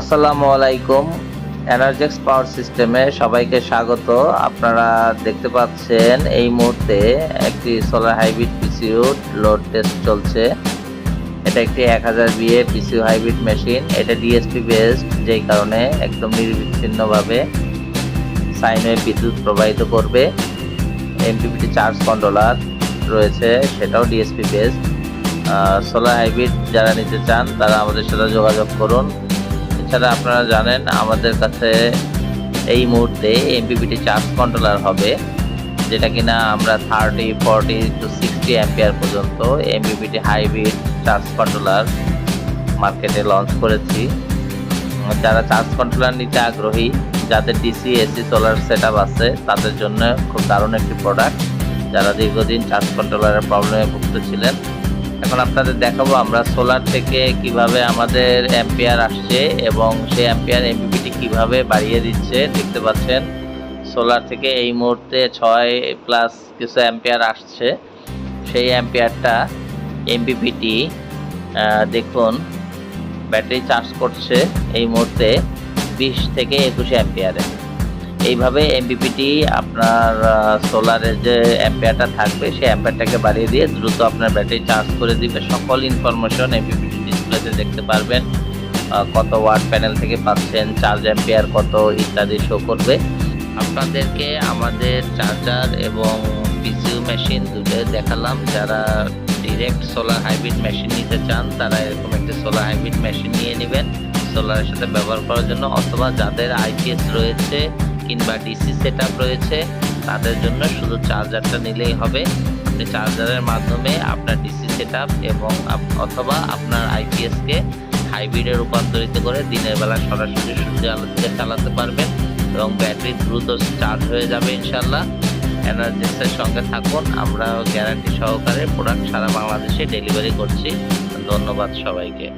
আসসালামু আলাইকুম। এনার্জেক্স পাওয়ার সিস্টেমে সবাইকে স্বাগত। আপনারা দেখতে পাচ্ছেন এই মুহূর্তে একটি solar hybrid PCU load test চলছে। এটা একটি এক হাজার বিএ পিসিউ হাইব্রিড মেশিন এটা ডিএসপি বেসড যেই কারণে একদম নির্বিচ্ছিন্নভাবে সাইনওয়ে বিদ্যুৎ প্রবাহিত করবে। এমপিপিটি চার্জ কন্ট্রোলার রয়েছে, সেটাও ডিএসপি বেসড সোলার হাইব্রিড যারা নিতে চান, তারা আমাদের সাথে যোগাযোগ করুন। এছাড়া আপনারা জানেন, আমাদের কাছে এই মুহূর্তে এমপিপিটি চার্জ কন্ট্রোলার হবে, যেটা কিনা আমরা thirty forty to sixty ampere পর্যন্ত এমপিপিটি হাইব্রিড চার্জ কন্ট্রোলার মার্কেটে লঞ্চ করেছি। যারা চার্জ কন্ট্রোলার নিতে আগ্রহী, যাদের ডিসি এসি সোলার সেট আছে, তাদের জন্য খুব দারুণ একটি প্রোডাক্ট যারা দীর্ঘদিন চার্জ কন্ট্রোলারের প্রবলেমে ভুগতে ছিলেন এখন আপনাদের দেখাবো আমরা সোলার থেকে কীভাবে আমাদের অ্যাম্পিয়ার আসছে এবং সেই অ্যাম্পিয়ার এমপিপিটি কীভাবে বাড়িয়ে দিচ্ছে, দেখতে পাচ্ছেন। সোলার থেকে এই মুহূর্তে ছয় প্লাস কিছু অ্যাম্পিয়ার আসছে। সেই অ্যাম্পিয়ারটা এমপিপিটি দেখুন ব্যাটারি চার্জ করছে এই মুহূর্তে বিশ থেকে একুশে অ্যাম্পিয়ারে এইভাবে এমপিপিটি আপনার সোলারের যে অ্যাম্পেয়ারটা থাকবে, সেই অ্যাম্পেয়ারটাকে বাড়িয়ে দিয়ে দ্রুত আপনার ব্যাটারি চার্জ করে দিবে। সকল ইনফরমেশন এমপিপিটি ডিসপ্লেতে দেখতে পারবেন কত ওয়াট প্যানেল থেকে পাচ্ছেন চার্জ অ্যাম্পিয়ার কত ইত্যাদি শো করবে। আপনাদেরকে আমাদের চার্জার এবং পিসিউ মেশিন দুটো দেখালাম। যারা ডিরেক্ট সোলার হাইব্রিড মেশিন নিতে চান, তারা এরকম একটি সোলার হাইব্রিড মেশিন নিয়ে নেবেন সোলারের সাথে ব্যবহার করার জন্য। অথবা যাদের আইপিএস রয়েছে কিংবা ডিসি সেট রয়েছে, তাদের জন্য শুধু চার্জারটা নিলেই হবে। আপনি চার্জারের মাধ্যমে আপনার ডিসি সেট এবং অথবা আপনার আইপিএসকে হাইব্রিডে রূপান্তরিত করে দিনের বেলা সরাসরি সূর্যের আলো থেকে চালাতে পারবেন এবং ব্যাটারি দ্রুত চার্জ হয়ে যাবে ইনশাল্লাহ এনার্জিসের সঙ্গে থাকুন, আমরা গ্যারান্টি সহকারে প্রোডাক্ট সারা বাংলাদেশে ডেলিভারি করছি। ধন্যবাদ সবাইকে।